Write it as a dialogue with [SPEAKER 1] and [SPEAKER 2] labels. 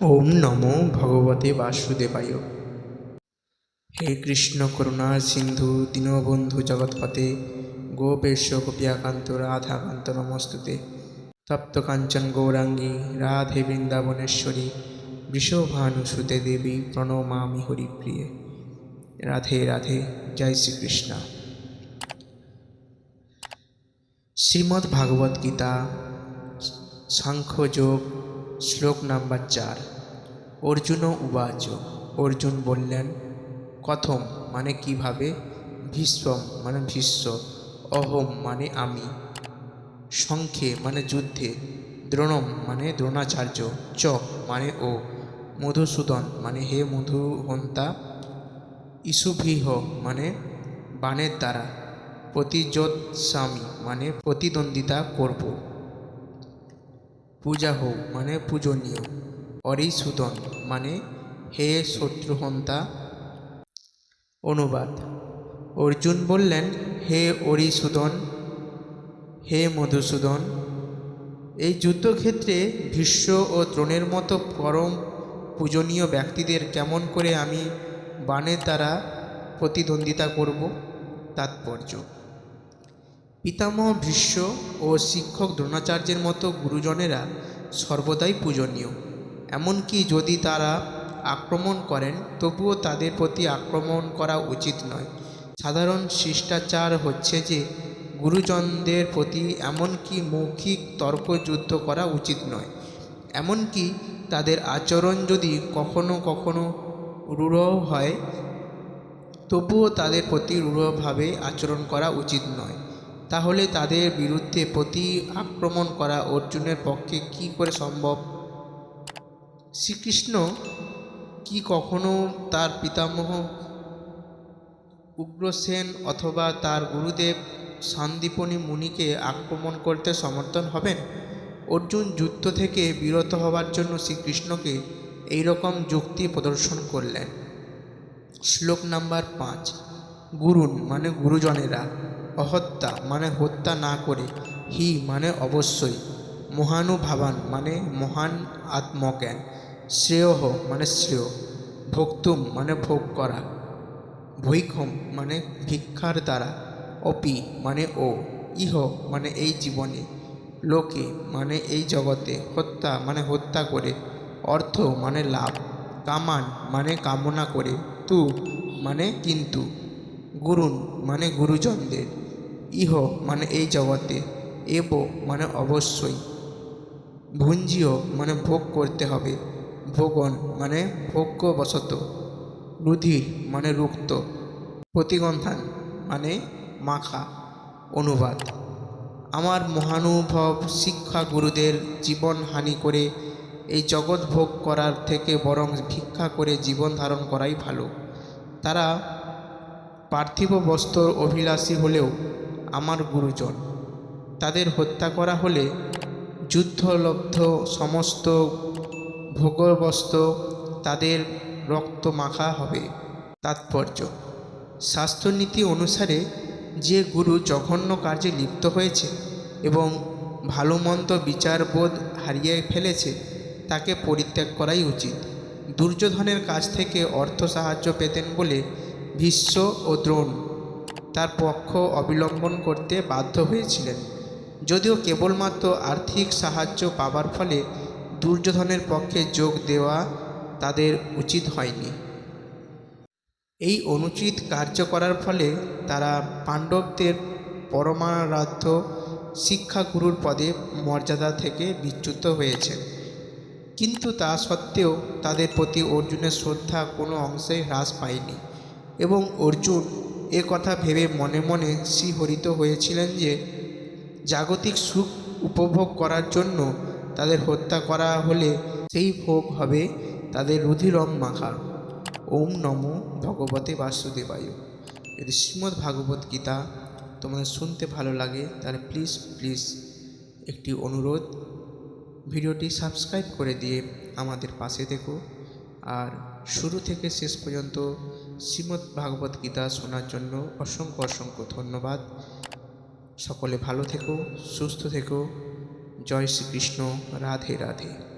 [SPEAKER 1] ওম নমো ভগবতে বাসুদেবায়। হে কৃষ্ণ করুণা সিন্ধু, দীনবন্ধু জগৎপতে গোপেশ গোপিয়াকান্ত রাধাকান্ত নমস্তুতে। তপ্ত কাঞ্চন গৌরাঙ্গী, রাধে বৃন্দাবনেশ্বরী বৃষভানুসুতে দেবী, প্রণমামি হরিপ্রিয়ে। রাধে রাধে, জয় শ্রীকৃষ্ণ। শ্রীমদ্ ভাগবত গীতা সাংখ্যযোগ শ্লোক নাম্বার চার। অর্জুন উবাচ। অর্জুন বললেন, কথম মানে কীভাবে? ভীষ্ম মানে ভীষ্ম, অহম মানে আমি, সংখ্যে মানে যুদ্ধে, দ্রোণম মানে দ্রোণাচার্য, চ মানে ও, মধুসূদন মানে হে মধুহন্তা, ইসুভিহ মানে বাণের দ্বারা প্রতিযোৎস্বামী মানে প্রতিদ্বন্দ্বিতা করব। পূজা হোক মানে পূজনীয়। অরিসুদন মানে হে শত্রুহন্তা। অনুবাদ। অর্জুন বললেন, হে অরিসুদন হে মধুসূদন, এই যুদ্ধক্ষেত্রে ভীষ্ম ও দ্রোণের মতো পরম পূজনীয় ব্যক্তিদের কেমন করে আমি বাণের দ্বারা প্রতিদ্বন্দ্বিতা করব? তাৎপর্য। পিতামহ ভীষ্ম ও শিক্ষক দ্রোণাচার্যের মতো গুরুজনেরা সর্বদাই পূজনীয়। এমনকি যদি তারা আক্রমণ করেন, তবুও তাদের প্রতি আক্রমণ করা উচিত নয়। সাধারণ শিষ্টাচার হচ্ছে যে, গুরুজনদের প্রতি এমনকি মৌখিক তর্কযুদ্ধ করা উচিত নয়। এমনকি তাদের আচরণ যদি কখনো কখনো রূঢ় হয়, তবুও তাদের প্রতি রূঢ়ভাবে আচরণ করা উচিত নয়। তাহলে তাদের বিরুদ্ধে প্রতি আক্রমণ করা অর্জুনের পক্ষে কি করে সম্ভব? শ্রীকৃষ্ণ কি কখনো তার পিতামহ উগ্রসেন অথবা তার গুরুদেব সান্দীপনী মুনিকে আক্রমণ করতে সমর্থন হবেন? অর্জুন যুদ্ধ থেকে বিরত হওয়ার জন্য শ্রীকৃষ্ণকে এই রকম যুক্তি প্রদর্শন করলেন। শ্লোক নাম্বার পাঁচ। গুরুন মানে গুরুজনেরা। অহত্যা মানে হত্যা না করে। হি মানে অবশ্যই। মহানুভাবান মানে মহান আত্মজ্ঞান। শ্রেয়হ মানে শ্রেয়। ভক্তুম মানে ভোগ করা। ভৈক্ষম মানে ভিক্ষার দ্বারা। অপি মানে ও। ইহ মানে এই জীবনে। লোকে মানে এই জগতে। হত্যা মানে হত্যা করে। অর্থ মানে লাভ। কামান মানে কামনা করে। তু মানে কিন্তু। গুরুন মানে গুরুজনদের। ইহ মানে এই জগতে, এব মানে অবশ্যই। ভুঞ্জিও মানে ভোগ করতে হবে, ভোগন মানে ভোগ্যবশত, রুধির মানে রুক্ত, প্রতিগন্ধান মানে মাখা, অনুবাদ। আমার মহানুভব শিক্ষা গুরুদের জীবন হানি করে এই জগৎ ভোগ করার থেকে বরং ভিক্ষা করে জীবন ধারণ করাই ভালো। তারা পার্থিব বস্ত্র অভিলাষী হলেও আমার গুরুজন। তাদের হত্যা করা হলে যুদ্ধলব্ধ সমস্ত ভোগবস্ত্র তাদের রক্ত মাখা হবে। তাৎপর্য। স্বাস্থ্যনীতি অনুসারে যে গুরু জঘন্য কার্যে লিপ্ত হয়েছে এবং ভালো মন্দ বিচারবোধ হারিয়ে ফেলেছে, তাকে পরিত্যাগ করাই উচিত। দুর্যোধনের কাছ থেকে অর্থ সাহায্য পেতেন বলে ভীষ্ম ও দ্রোণ পক্ষ অবলম্বন করতে বাধ্য হয়েছিলেন। যদিও কেবলমাত্র আর্থিক সাহায্য পাবার ফলে দুর্যোধনের পক্ষে যোগ দেওয়া তাদের উচিত হয়নি। এই অনুচিত কার্য করার ফলে তারা পাণ্ডবদের পরমারাধ্য শিক্ষাগুরুর পদে মর্যাদা থেকে বিচ্যুত হয়েছে। কিন্তু তা সত্ত্বেও তাদের প্রতি অর্জুনের শ্রদ্ধা কোনো অংশেই হ্রাস পায়নি এবং অর্জুন এ কথা ভেবে মনে মনে শ্রীহরিত হয়েছিলেন যে, জাগতিক সুখ উপভোগ করার জন্য তাদের হত্যা করা হলে সেই ভোগ হবে তাদের রুধিরম মাখা। ওম নমো ভগবতে বাসুদেবায়। যদি শ্রীমদ্ ভাগবত গীতা তোমাদের শুনতে ভালো লাগে, তাহলে প্লিজ প্লিজ একটি অনুরোধ। ভিডিওটি সাবস্ক্রাইব করে দিয়ে আমাদের পাশে দেখো আর শুরু থেকে শেষ পর্যন্ত শ্রীমদ্ ভাগবত গীতা শোনার জন্য অসংখ্য অসংখ্য ধন্যবাদ। সকলে ভালো থেকো, সুস্থ থেকো। জয় শ্রীকৃষ্ণ। রাধে রাধে।